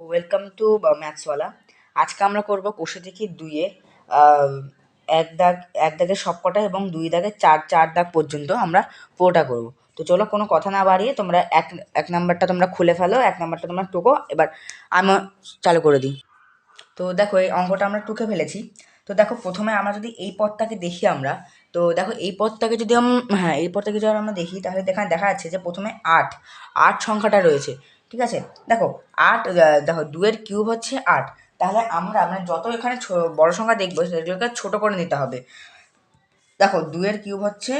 Welcome to ম্যাথসওয়ালা আজকে আমরা করব কোষে দেখি দুইয়ে এক দাগ, এক দাগের সবকটা এবং দুই দাগের চার চার দাগ পর্যন্ত আমরা পুরোটা করব। তো চলো কোনো কথা না বাড়িয়ে তোমরা এক এক নাম্বারটা তোমরা খুলে ফেলো, এক নাম্বারটা তোমরা টোকো, এবার আমি চালু করে দিই। তো দেখো এই অঙ্কটা আমরা টুকে ফেলেছি। তো দেখো প্রথমে আমরা যদি এই পথটাকে দেখি আমরা, তো দেখো এই পথটাকে যদি হ্যাঁ এই পথটাকে যদি আমরা দেখি, তাহলে দেখানে দেখা যাচ্ছে যে প্রথমে আট আট সংখ্যাটা রয়েছে। ঠিক আছে? দেখো, আট দেখো দুয়ের কিউব হচ্ছে আট। তাহলে আমরা মানে যত এখানে বড় সংখ্যা দেখব, সেগুলোকে ছোট করে নিতে হবে। দেখো দুয়ের কিউব হচ্ছে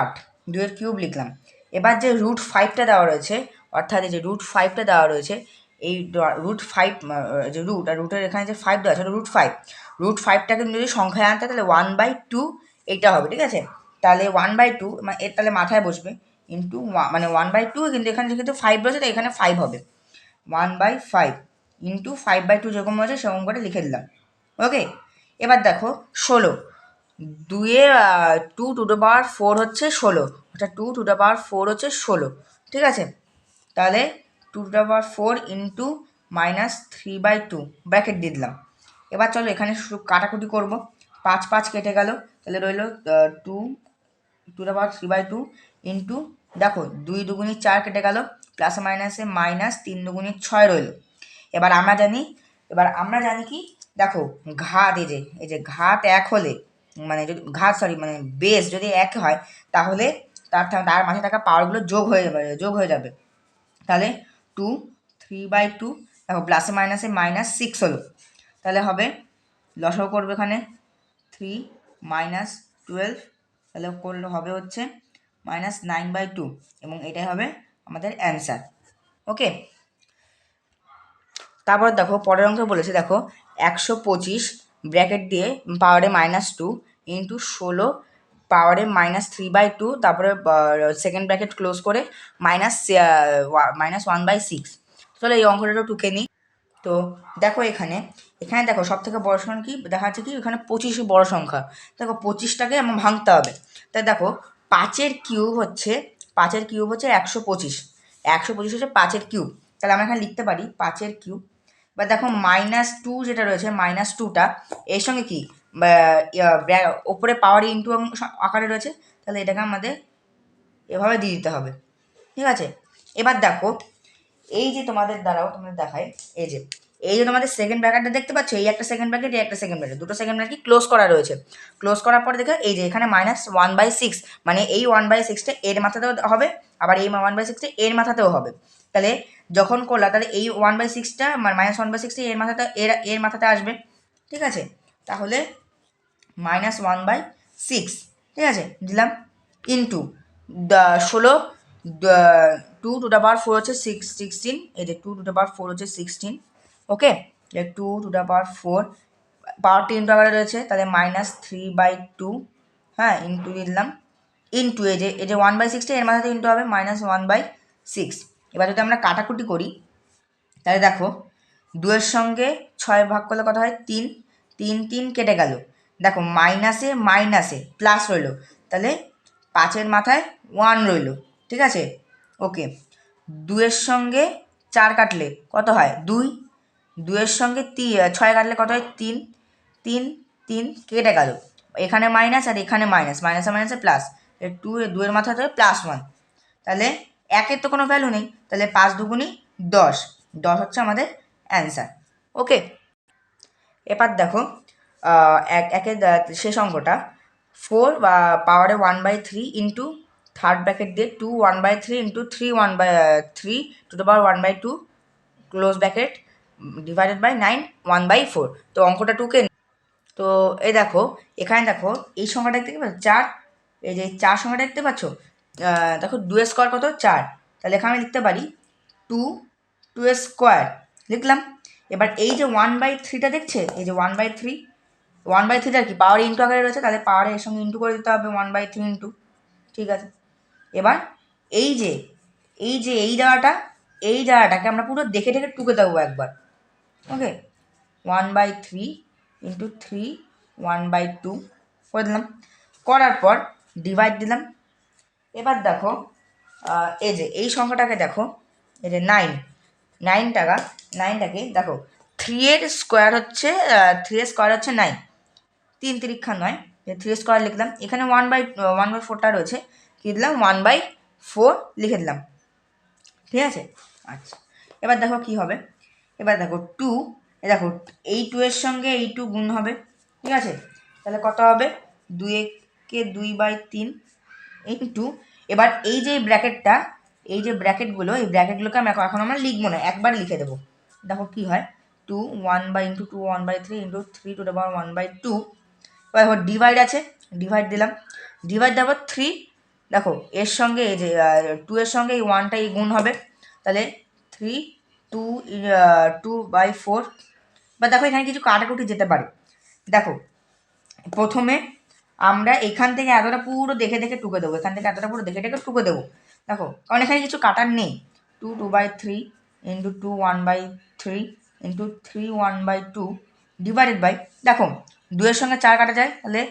আট। দুয়ের কিউব লিখলাম। এবার যে রুট ফাইভটা দেওয়া রয়েছে, অর্থাৎ যে রুট ফাইভটা দেওয়া রয়েছে, এই রুট ফাইভ যে রুট, আর রুটের এখানে যে ফাইভ দেওয়া আছে রুট ফাইভ। রুট ফাইভটাকে যদি সংখ্যায় আনতে তাহলে ওয়ান বাই টু এইটা হবে, ঠিক আছে? তাহলে ওয়ান বাই টু মানে এর তাহলে মাথায় বসবে। ইন্টু মানে ওয়ান বাই টু কিন্তু এখানে যেহেতু ফাইভ রয়েছে, তাই এখানে ফাইভ হবে। One by five into five by two যেরকম রয়েছে সেরকম করে লিখে দিলাম। ওকে এবার দেখো, ষোলো। দুয়ে two to the power four হচ্ছে ষোলো। অর্থাৎ two to the power four হচ্ছে ষোলো। ঠিক আছে? তাহলে two to the power four into minus three by two bracket দিয়ে দিলাম। এবার চলো এখানে শুধু কাটাকুটি করব। পাঁচ পাঁচ কেটে গেল। তাহলে রইল two to the power three by two into, দেখো, দুই দুগুনি চার কেটে গেল প্লাস মাইনাসে মাইনাস তিন দুগুনি ছয় রইল। এবার আমরা জানি, এবার আমরা জানি কি? দেখো, ঘাত এই যে এই যে ঘাত এক হলে মানে যদি, ঘাত সরি মানে বেস যদি এক হয়, তাহলে তার তার মাঝে থাকা পাওয়ারগুলো যোগ হয়ে যাবে, যোগ হয়ে যাবে। তাহলে টু থ্রি বাই টু দেখো প্লাসে মাইনাসে মাইনাস সিক্স হলো। তাহলে হবে লসাও করবে এখানে থ্রি মাইনাস টুয়েলভ তাহলে করলে হবে হচ্ছে মাইনাস নাইন বাই টু এবং এটাই হবে আমাদের অ্যান্সার ওকে তারপর দেখো, পরের অঙ্কে বলেছে, দেখো, একশো পঁচিশ ব্র্যাকেট দিয়ে পাওয়ারে মাইনাস টু ইন্টু ষোলো পাওয়ারে মাইনাস থ্রি বাই টু তারপরে সেকেন্ড ব্র্যাকেট ক্লোজ করে minus minus one by six চলো এই অঙ্কটা একটু টুকে নিই তো দেখো এখানে এখানে দেখো সব থেকে বড় সংখ্যা কি? দেখা যাচ্ছে কি? এখানে পঁচিশই বড় সংখ্যা। দেখো, পঁচিশটাকে আমার ভাঙতে হবে। তাই দেখো পাঁচের কিউব হচ্ছে, পাঁচের কিউব হচ্ছে একশো পঁচিশ। একশো পঁচিশ হচ্ছে পাঁচের কিউব। তাহলে আমরা এখানে লিখতে পারি পাঁচের কিউব। বা দেখো মাইনাস টু যেটা রয়েছে, মাইনাস টুটা, এর সঙ্গে কি? ওপরে পাওয়ার ইন্টু আকারে রয়েছে, তাহলে এটাকে আমাদের এভাবে দিয়ে দিতে হবে। ঠিক আছে? এবার দেখো, এই যে তোমাদের দ্বারাও তোমাদের দেখায় এই যে এই যে তোমাদের সেকেন্ড ব্র্যাকেটটা দেখতে পাচ্ছ, এই একটা সেকেন্ড ব্র্যাকেট এই একটা সেকেন্ড ব্র্যাকেট দুটো সেকেন্ড ব্র্যাকেট ক্লোজ করা রয়েছে। ক্লোজ করার পরে দেখো, এই যে এখানে মাইনাস ওয়ান বাই সিক্স মানে এই ওয়ান বাই সিক্সটা এর মাথাতেও হবে, আবার এই ওয়ান বাই সিক্সটা এর মাথাতেও হবে। তাহলে যখন করলা, তাহলে এই ওয়ান বাই সিক্সটা মানে মাইনাস ওয়ান বাই সিক্সটা এর মাথাতে, এর এর মাথাতে আসবে। ঠিক আছে? তাহলে মাইনাস ওয়ান বাই সিক্স ঠিক আছে? দিলাম ইন্টু ষোলো two to the power four হচ্ছে সিক্স সিক্সটিন এই যে two to the power four হচ্ছে sixteen okay two to the power four power ten টাকারে রয়েছে, তাহলে মাইনাস থ্রি বাই টু হ্যাঁ ইন্টু দিলাম ইন্টু এই যে এই যে ওয়ান বাই সিক্সটা এর মাথাতে ইন্টু হবে মাইনাস ওয়ান বাই সিক্স এবার যদি আমরা কাটাকুটি করি, তাহলে দেখো, দুয়ের সঙ্গে ছয় ভাগ করলে কত হয়? তিন। তিন তিন কেটে গেল। দেখো মাইনাসে মাইনাসে প্লাস রইল। তাহলে পাঁচের মাথায় ওয়ান রইল, ঠিক আছে? ওকে দুয়ের সঙ্গে চার কাটলে কত হয়? দুই। দুয়ের সঙ্গে তি ছয় কাটলে কত হয়? তিন। তিন তিন কেটে গেল। এখানে মাইনাস আর এখানে মাইনাস মাইনাসে মাইনাসে প্লাস টু দুয়ের মাথাতে প্লাস ওয়ান তাহলে একের তো কোনো ভ্যালু নেই। তাহলে পাঁচ দুগুনি দশ। দশ হচ্ছে আমাদের অ্যান্সার ওকে এবার দেখো এক একের শেষ অঙ্কটা ফোর বা পাওয়ারে one by three into third bracket দিয়ে two one by three into three one by three to the power one by two close bracket divided by nine one by four তো অঙ্কটা টুকে তো এই দেখো, এখানে দেখো, এই সংখ্যাটা দেখতে পাচ্ছ? চার। এই যে চার সংখ্যাটা দেখতে পাচ্ছ? দেখো দু স্কোয়ার কত? চার। তাহলে এখানে আমি লিখতে পারি টু টু স্কোয়ার লিখলাম। এবার এই যে ওয়ান বাই থ্রিটা দেখছে? এই যে one by three one by থ্রিটা আর কি পাওয়ার ইন্টু আকারে রয়েছে, তাহলে পাওয়ারে এর সঙ্গে ইন্টু করে দিতে হবে ওয়ান বাই থ্রি ইন্টু ঠিক আছে? এবার এই যে এই যে এই জায়গাটা, এই জায়গাটাকে আমরা পুরো দেখে দেখে টুকে দেবো একবার। Okay one by three into three one by two করে দিলাম। করার পর ডিভাইড দিলাম। এবার দেখো এই যে, এই সংখ্যাটাকে দেখো, এই যে নাইন নাইন টাকা নাইনটাকে দেখো থ্রি এর স্কোয়ার হচ্ছে থ্রি এর স্কোয়ার হচ্ছে নাইন তিন তিরিক্ষা নয়। থ্রি স্কোয়ার লিখলাম। এখানে ওয়ান বাই ওয়ান বাই ফোরটা রয়েছে। কী দিলাম? ওয়ান বাই ফোর লিখে দিলাম। ঠিক আছে? আচ্ছা। এবার দেখো কি হবে। এবার দেখো টু দেখো এই টু এর সঙ্গে এই টু গুণ হবে, ঠিক আছে? তাহলে কত হবে? দুই একে দুই বাই তিন ইন্টু এবার এই যে ব্র্যাকেটটা, এই যে ব্র্যাকেটগুলো, এই ব্র্যাকেটগুলোকে আমি এখন আমরা লিখব না, একবার লিখে দেবো। দেখো কি হয়? Two one by into two one by three into three two দেবো ওয়ান বাই টু এবার দেখো ডিভাইড আছে ডিভাইড দিলাম। ডিভাইড দেবো থ্রি দেখো, এর সঙ্গে এই যে টু এর সঙ্গে এই ওয়ানটা এই গুণ হবে। তাহলে three two two by four. বা দেখো, এখানে কিছু কাটাকুটি যেতে পারে। দেখো, প্রথমে আমরা এখান থেকে এতটা পুরো দেখে দেখে টুকে দেবো। এখান থেকে এতটা পুরো দেখে দেখে টুকে দেবো। দেখো, কারণ এখানে কিছু কাটার নেই। Two two by three into two, one by three into three, one by two divided by, দেখো দুয়ের সঙ্গে চার কাটা যায়, তাহলে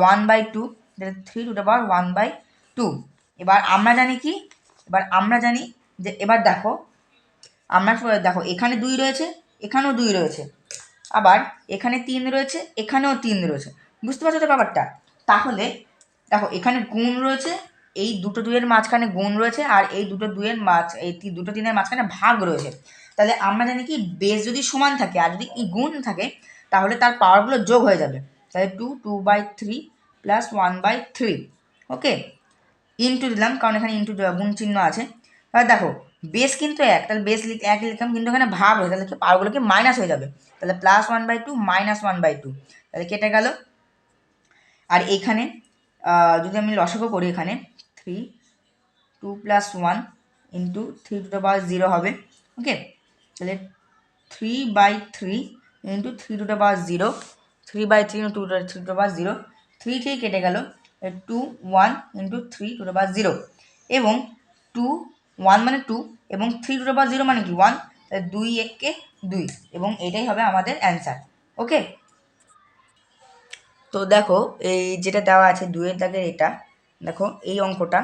one by two three to power one by two. এবার আমরা জানি কি? এবার আমরা জানি যে, এবার দেখো আমরা দেখো, এখানে দুই রয়েছে, এখানেও দুই রয়েছে। আবার এখানে তিন রয়েছে, এখানেও তিন রয়েছে। বুঝতে পারছ তো ব্যাপারটা? তাহলে দেখো, এখানে গুণ রয়েছে, এই দুটো দুইয়ের মাঝখানে গুণ রয়েছে, আর এই দুটো দুইয়ের মাছ এই দুটো তিনের মাঝখানে ভাগ রয়েছে। তাহলে আমরা জানি কি বেস যদি সমান থাকে, আর যদি গুণ থাকে, তাহলে তার পাওয়ারগুলো যোগ হয়ে যাবে। তাহলে two two by three plus one by three okay into দিলাম, কারণ এখানে ইন্টু গুণ চিহ্ন আছে। তাহলে দেখো বেস কিন্তু এক, তাহলে বেস এক লিখলাম কিন্তু এখানে ভাগ হয়ে, তাহলে কি পাওয়ারগুলো কি মাইনাস হয়ে যাবে। তাহলে plus one by two minus one by two তাহলে কেটে গেল। আর এখানে যদি আমি লসকও করি এখানে three two plus one into three to power zero হবে। ওকে তাহলে three by three into three to power zero three by three into two three to power zero three three কেটে গেল two one into three to power zero এবং two one মানে two এবং three two power zero মানে কি? One দুই এককে দুই, এবং এটাই হবে আমাদের অ্যান্সার ওকে তো দেখো, এই যেটা দেওয়া আছে দুয়ের দাগের এটা, দেখো, এই অঙ্কটা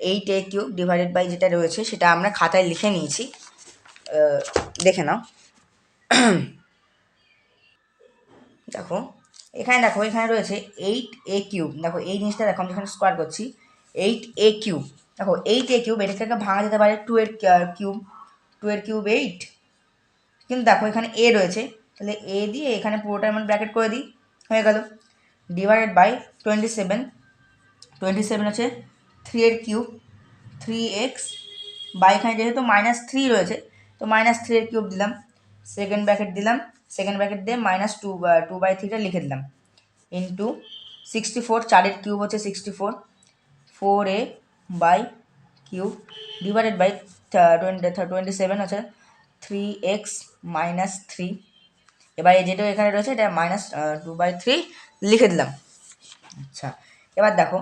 eight a cube divided by যেটা রয়েছে, সেটা আমরা খাতায় লিখে নিয়েছি দেখে নাও। দেখো, এখানে দেখো, এখানে রয়েছে এইট এ কিউব দেখো, এই জিনিসটা দেখো, আমি এখানে স্কোয়ার করছি এইট এ কিউব দেখো এইট এ কিউব এটাকে ভাঙা যেতে পারে টু এর কিউব টু এর কিউব এইট কিন্তু দেখো এখানে এ রয়েছে, তাহলে এ দিয়ে এখানে পুরোটা এমন ব্র্যাকেট করে দিই, হয়ে গেল। Divided by twenty seven twenty seven হচ্ছে থ্রি এর কিউব থ্রি এক্স বা এখানে যেহেতু মাইনাস থ্রি রয়েছে, তো মাইনাস থ্রি এর কিউব দিলাম সেকেন্ড ব্র্যাকেট দিলাম সেকেন্ড ব্র্যাকেট দিয়ে মাইনাস টু টু বাই থ্রিটা লিখে দিলাম। ইন্টু সিক্সটি ফোর চারের কিউব হচ্ছে sixty four four a by cube divided by twenty twenty seven হচ্ছে থ্রি এক্স মাইনাস থ্রি এবার যেটা এখানে রয়েছে এটা মাইনাস টু বাই থ্রি লিখে দিলাম। আচ্ছা এবার দেখো,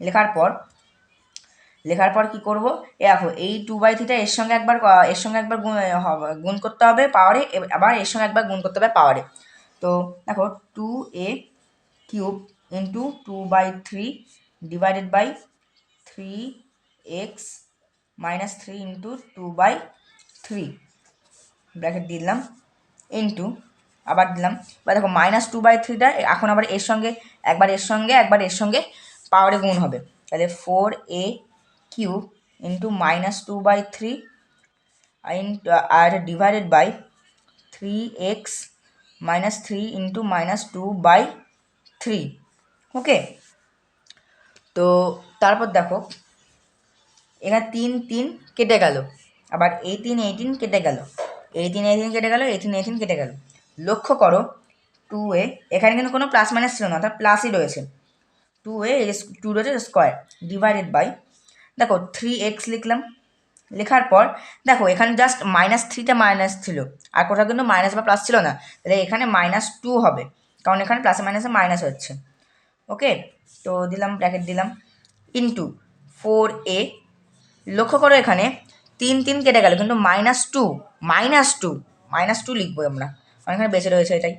লেখার পর লেখার পর কি করব? এ দেখো, এই টু বাই থ্রিটা এর সঙ্গে একবার এর সঙ্গে একবার গুণ করতে হবে পাওয়ারে আবার এর সঙ্গে একবার গুণ করতে হবে পাওয়ারে তো দেখো two a cube into two by three divided by three x minus three into two by three bracket দিলাম ইন্টু আবার দিলাম। বা দেখো মাইনাস টু বাই থ্রিটা এখন আবার এর সঙ্গে, একবার এর সঙ্গে, একবার এর সঙ্গে পাওয়ারে গুণ হবে। তাহলে four a cube into minus two by three R divided by three x minus three into minus two by three okay তো তারপর দেখো এখানে তিন তিন কেটে গেল। আবার এই তিন এই তিন কেটে গেল। এই তিন এই তিন কেটে গেল এই তিন এই তিন কেটে গেল। লক্ষ্য করো টু এ এখানে কিন্তু কোনো প্লাস মাইনাস ছিল না, অর্থাৎ প্লাসই রয়েছে। টু এ টু রয়েছে স্কোয়ার ডিভাইডেড বাই দেখো থ্রি এক্স লিখলাম। লেখার পর, দেখো, এখানে জাস্ট মাইনাস থ্রিটা মাইনাস ছিল। আর কোথাও কিন্তু মাইনাস বা প্লাস ছিল না। তাহলে এখানে মাইনাস টু হবে। কারণ এখানে প্লাসে মাইনাসে মাইনাস হচ্ছে। ওকে? তো দিলাম ব্র্যাকেট দিলাম। ইন্টু ফোর এ লক্ষ্য করো এখানে তিন তিন কেটে গেল, কিন্তু minus two minus two minus two লিখব আমরা। এখানে বেঁচে রয়েছে এটাই।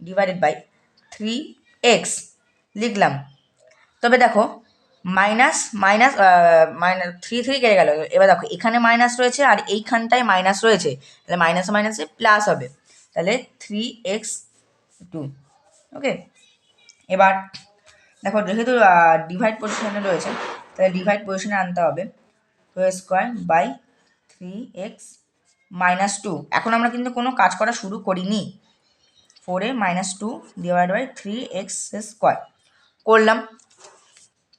ডিভাইডেড বাই থ্রি এক্স লিখলাম। তবে দেখো minus minus minus three three কেটে গেল। এবার দেখো, এখানে মাইনাস রয়েছে আর এইখানটায় মাইনাস রয়েছে। তাহলে মাইনাস মাইনাসে প্লাস হবে। তাহলে থ্রি এক্স টু ওকে এবার দেখো, যেহেতু ডিভাইড পজিশনে রয়েছে, তাহলে ডিভাইড পজিশনে আনতে হবে। Two square by three x minus two এখন আমরা কিন্তু কোনো কাজ করা শুরু করিনি। Four minus two divide by three x square করলাম।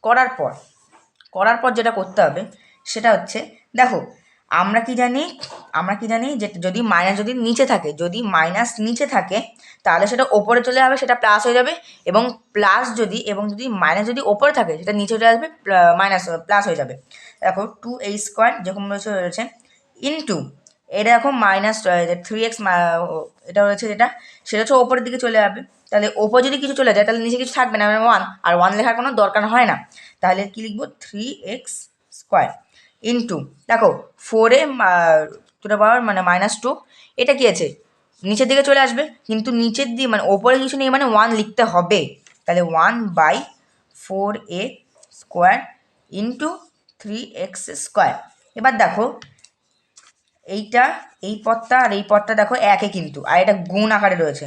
করার পর করার পর যেটা করতে হবে, সেটা হচ্ছে, দেখো আমরা কি জানি, আমরা কি জানি যে যদি মাইনাস যদি নিচে থাকে, যদি মাইনাস নিচে থাকে, তাহলে সেটা ওপরে চলে যাবে, সেটা প্লাস হয়ে যাবে এবং প্লাস যদি, এবং যদি মাইনাস যদি ওপরে থাকে, সেটা নিচে চলে আসবে মাইনাস প্লাস হয়ে যাবে। দেখো টু এই স্কোয়ার যেরকম রয়েছে রয়েছে ইন্টু এটা এখন মাইনাস থ্রি এক্স এটা রয়েছে যেটা, সেটা হচ্ছে ওপরের দিকে চলে যাবে। তাহলে ওপর যদি কিছু চলে যায়, তাহলে নিচে কিছু থাকবে না ওয়ান আর ওয়ান লেখার কোনো দরকার হয় না। তাহলে কী লিখব? থ্রি এক্স স্কোয়ার ইন্টু দেখো ফোরে টু দ্য পাওয়ার মানে মাইনাস টু এটা কী আছে? নিচের দিকে চলে আসবে, কিন্তু নিচের দিয়ে মানে ওপরে কিছু নেই মানে ওয়ান লিখতে হবে। তাহলে one by four a square into three x square এবার দেখো, এইটা, এই পথটা আর এই পথটা দেখো একে কিন্তু, আর এটা গুণ আকারে রয়েছে।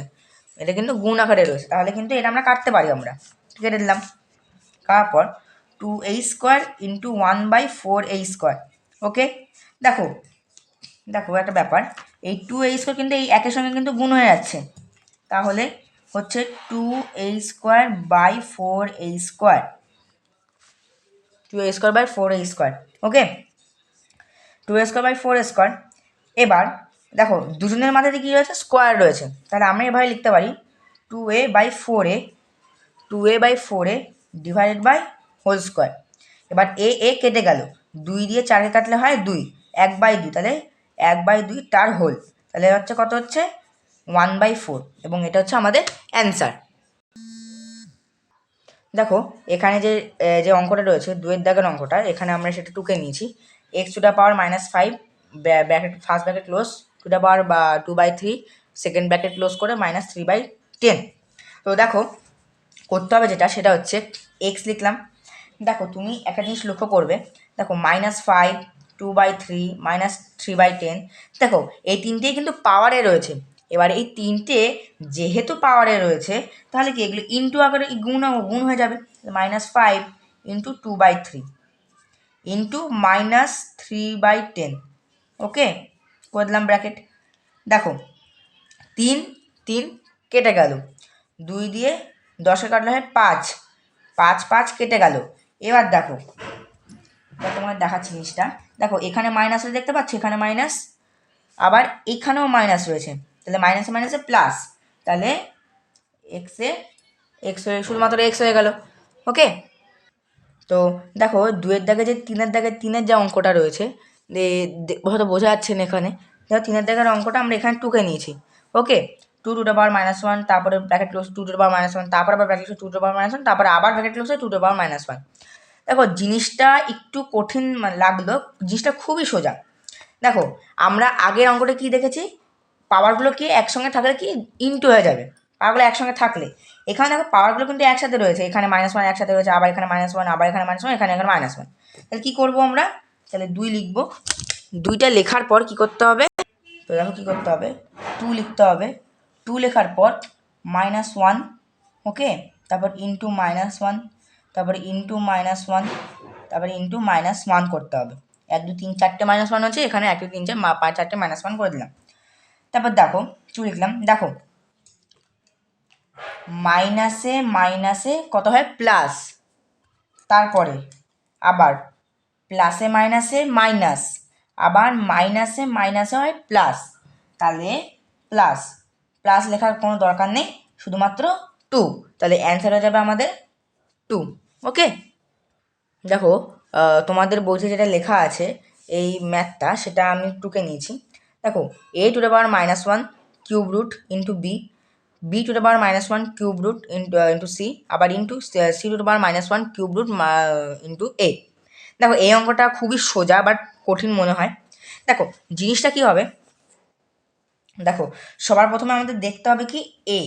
এটা কিন্তু গুণ আকারে রয়েছে। তাহলে কিন্তু এটা আমরা কাটতে পারি আমরা। কেটে দিলাম। কাটার পর টু এই square into one by four এই স্কোয়ার ওকে দেখো দেখো একটা ব্যাপার, এই টু এই স্কোয়ার কিন্তু এই একের সঙ্গে কিন্তু গুণ হয়ে যাচ্ছে। তাহলে হচ্ছে টু এই স্কোয়ার বাই ফোর এই square two a square by four a square okay two a square by four square এবার দেখো, দুজনের মাথাতে কী রয়েছে? স্কোয়ার রয়েছে। তাহলে আমরা এভাবে লিখতে পারি two a by four a two a by four a divided by whole square. এবার এ এ কেটে গেল। দুই দিয়ে চারকে কাটলে হয় দুই। এক বাই দুই, তাহলে এক বাই দুই তার হোল। তাহলে হচ্ছে কত হচ্ছে? One by four. এবং এটা হচ্ছে আমাদের অ্যান্সার। দেখো, এখানে যে যে অঙ্কটা রয়েছে, দুয়ের দাগের অঙ্কটা, এখানে আমরা সেটা টুকে নিয়েছি। X to the power minus five bracket first bracket close to the power বা two by three second bracket close করে মাইনাস থ্রি বাই টেন তো দেখো, করতে হবে যেটা, সেটা হচ্ছে এক্স লিখলাম। দেখো তুমি একটা জিনিস লক্ষ্য করবে। দেখো minus five two by three minus three by ten দেখো এই তিনটেই কিন্তু পাওয়ারে রয়েছে। এবার এই তিনটে যেহেতু পাওয়ারে রয়েছে, তাহলে কি এগুলো ইন্টু আকারে গুণ গুণ হয়ে যাবে। Minus five into two by three into minus three by ten okay করে দিলাম ব্র্যাকেট দেখো, তিন তিন কেটে গেল। দুই দিয়ে দশে কাটলে হয় পাঁচ। পাঁচ পাঁচ কেটে গেল। এবার দেখো তোমার দেখাচ্ছি জিনিসটা। দেখো, এখানে মাইনাস দেখতে পাচ্ছ? এখানে মাইনাস আবার এখানেও মাইনাস রয়েছে। তাহলে মাইনাসে মাইনাসে প্লাস তাহলে এক্সে এক্স হয়ে, শুধুমাত্র এক্স হয়ে গেল। ওকে তো দেখো দুয়ের দাগে যে তিনের দাগে তিনের যে অঙ্কটা রয়েছে হয়তো বোঝা যাচ্ছে না এখানে। দেখো, তিনের দাগের অঙ্কটা আমরা এখানে টুকে নিয়েছি। Okay two to power minus one তারপরে bracket close two to power minus one তারপর আবার bracket close two to power minus one তারপরে আবার bracket close two to power minus one দেখো, জিনিসটা একটু কঠিন লাগল, জিনিসটা খুবই সোজা। দেখো, আমরা আগের অঙ্কটা কী দেখেছি? পাওয়ারগুলো কি একসঙ্গে থাকলে কি ইনটু হয়ে যাবে? পাওয়ারগুলো একসঙ্গে থাকলে। এখানে দেখো পাওয়ারগুলো কিন্তু একসাথে রয়েছে। এখানে মাইনাস ওয়ান একসাথে রয়েছে, আবার এখানে মাইনাস ওয়ান আবার এখানে মাইনাস ওয়ান এখানে এখানে মাইনাস ওয়ান তাহলে কী করব আমরা? তাহলে দুই লিখব। দুইটা লেখার পর কি করতে হবে? তো দেখো কী করতে হবে। টু লিখতে হবে। টু লেখার পর মাইনাস ওয়ান ওকে তারপর ইন্টু মাইনাস ওয়ান তারপরে ইন্টু মাইনাস ওয়ান তারপরে ইন্টু মাইনাস ওয়ান করতে হবে। এক দু তিন, চারটে মাইনাস ওয়ান হচ্ছে এখানে এক দু তিন, চার পাঁচ, চারটে মাইনাস ওয়ান করে দিলাম। তারপর দেখো টু লিখলাম। দেখো মাইনাসে মাইনাসে কত হয়? প্লাস তারপরে আবার প্লাসে মাইনাসে মাইনাস আবার মাইনাসে মাইনাসে হয়? প্লাস তাহলে প্লাস প্লাস লেখার কোনো দরকার নেই, শুধুমাত্র টু তাহলে অ্যান্সার হয়ে যাবে আমাদের টু ওকে দেখো তোমাদের বইতে যেটা লেখা আছে, এই ম্যাথটা সেটা আমি টুকে নিয়েছি। দেখো a to the power minus one cube root into b b to the power minus one cube root into into c আবার into c to the power minus one cube root into a দেখো, এই অঙ্কটা খুবই সোজা but কঠিন মনে হয়। দেখো, জিনিসটা কী হবে? দেখো, সবার প্রথমে আমাদের দেখতে হবে কি এ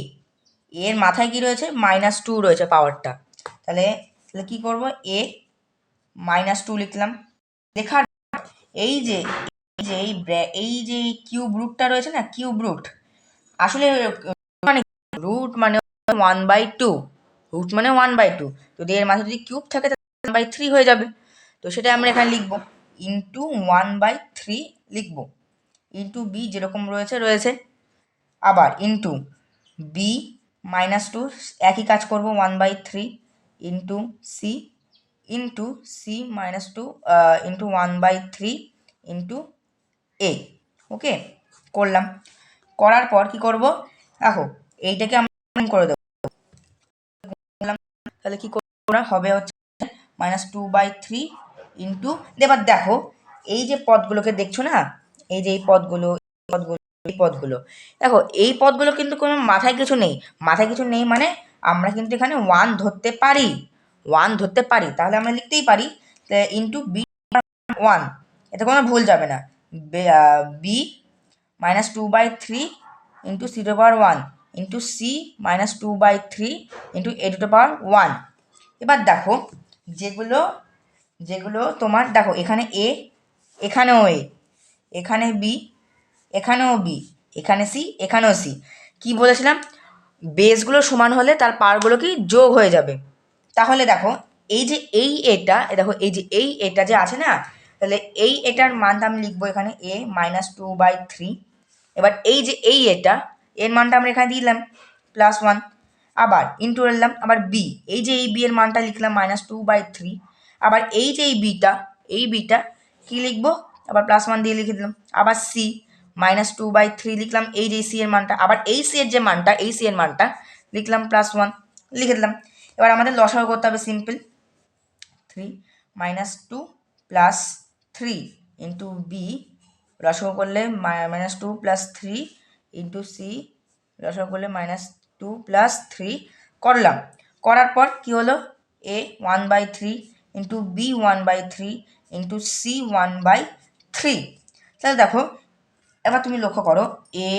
এর মাথায় কি রয়েছে? মাইনাস টু রয়েছে পাওয়ারটা তাহলে তাহলে কী করব? এ মাইনাস টু লিখলাম। লেখার এই যে এই যে, এই এই যে কিউব রুটটা রয়েছে না কিউব রুট আসলে মানে রুট মানে ওয়ান বাই টু রুট মানে ওয়ান বাই টু যদি এর মাথায় যদি কিউব থাকে, তাহলে ওয়ান বাই থ্রি হয়ে যাবে। তো সেটা আমরা এখানে লিখব। ইন্টু ওয়ান বাই থ্রি লিখব। ইন্টু বি যেরকম রয়েছে রয়েছে। আবার ইন্টু বি মাইনাস টু একই কাজ করব one by three into c into c minus two into one by three into a okay করলাম। করার পর কি করব? দেখো, এইটাকে আমরা করে দেবো। তাহলে কি করা হবে হচ্ছে minus two by three into এবার দেখো, এই যে পদগুলোকে দেখছ না? এই যে এই পদগুলো পদগুলো, এই পদগুলো। দেখো, এই পদগুলো কিন্তু কোনো মাথায় কিছু নেই। মাথায় কিছু নেই মানে আমরা কিন্তু এখানে ওয়ান ধরতে পারি। ওয়ান ধরতে পারি। তাহলে আমরা লিখতেই পারি ইন্টু বি ওয়ান এতে কোনো ভুল যাবে না। B minus two by three into c to power one into c minus two by three into a to power one এবার দেখো, যেগুলো যেগুলো তোমার, দেখো, এখানে এ এখানেও এ এখানে বি এখানেও বি এখানে সি এখানেও সি কি বলেছিলাম? বেসগুলো সমান হলে তার পারগুলো কি? যোগ হয়ে যাবে। তাহলে দেখো, এই যে এই এটা দেখো, এই যে এই এটা যে আছে না, তাহলে এই এটার মানটা আমি লিখব এখানে a minus two by three এবার এই যে এই এটা, এর মানটা আমরা এখানে দিলাম প্লাস ওয়ান আবার ইন্টু এলাম আবার বি এই যে এই বি এর মানটা লিখলাম মাইনাস টু বাই থ্রি আবার এই যে এই বিটা এই বিটা কি লিখব? আবার প্লাস ওয়ান দিয়ে লিখে দিলাম। আবার c minus two by three লিখলাম, এই যে সি এর মানটা। আবার এই সি এর যে মানটা, এই সি এর মানটা লিখলাম প্লাস ওয়ান লিখে দিলাম। এবার আমাদের লসাগু করতে হবে simple three minus two plus three into b লসাগু করলে minus two plus three into c লসাগু করলে মাইনাস টু প্লাস থ্রি করলাম। করার পর কি হলো? A one by three into b one by three into c one by three তাহলে দেখো, এবার তুমি লক্ষ্য করো এ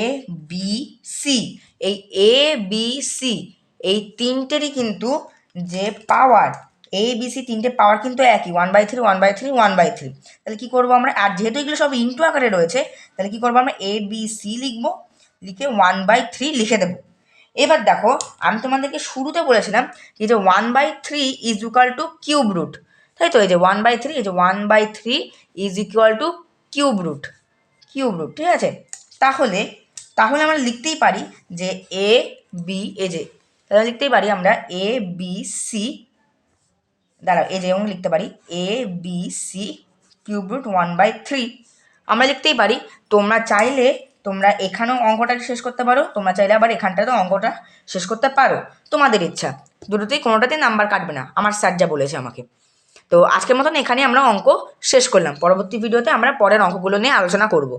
বি সি এই এ বি সি এই তিনটেরই কিন্তু যে পাওয়ার এ বি সি তিনটে পাওয়ার কিন্তু একই। One by three one by three one by three তাহলে কী করব আমরা? আর যেহেতু এগুলো সব ইন্টু আকারে রয়েছে, তাহলে কী করব আমরা? এ বি সি লিখব, লিখে ওয়ান বাই থ্রি লিখে দেবো। এবার দেখো, আমি তোমাদেরকে শুরুতে বলেছিলাম যে যে one by three is equal to cube root তাই তো? এই যে ওয়ান বাই থ্রি এই যে one by three is equal to cube root cube root ঠিক আছে? তাহলে তাহলে আমরা লিখতেই পারি যে এ বি এ যে তাহলে লিখতেই পারি আমরা এ বি সি দাঁড়াও এই এবং লিখতে পারি a b c cube root one by three আমরা লিখতেই পারি, তোমরা চাইলে, তোমরা এখানেও অঙ্কটা শেষ করতে পারো, তোমরা চাইলে আবার এখানটাতেও অঙ্কটা শেষ করতে পারো। তোমাদের ইচ্ছা। দুটোতেই কোনোটাতেই নাম্বার কাটবে না। আমার স্যার যা বলেছে আমাকে। তো আজকের মতন এখানে আমরা অঙ্ক শেষ করলাম। পরবর্তী ভিডিওতে আমরা পরের অঙ্কগুলো নিয়ে আলোচনা করব।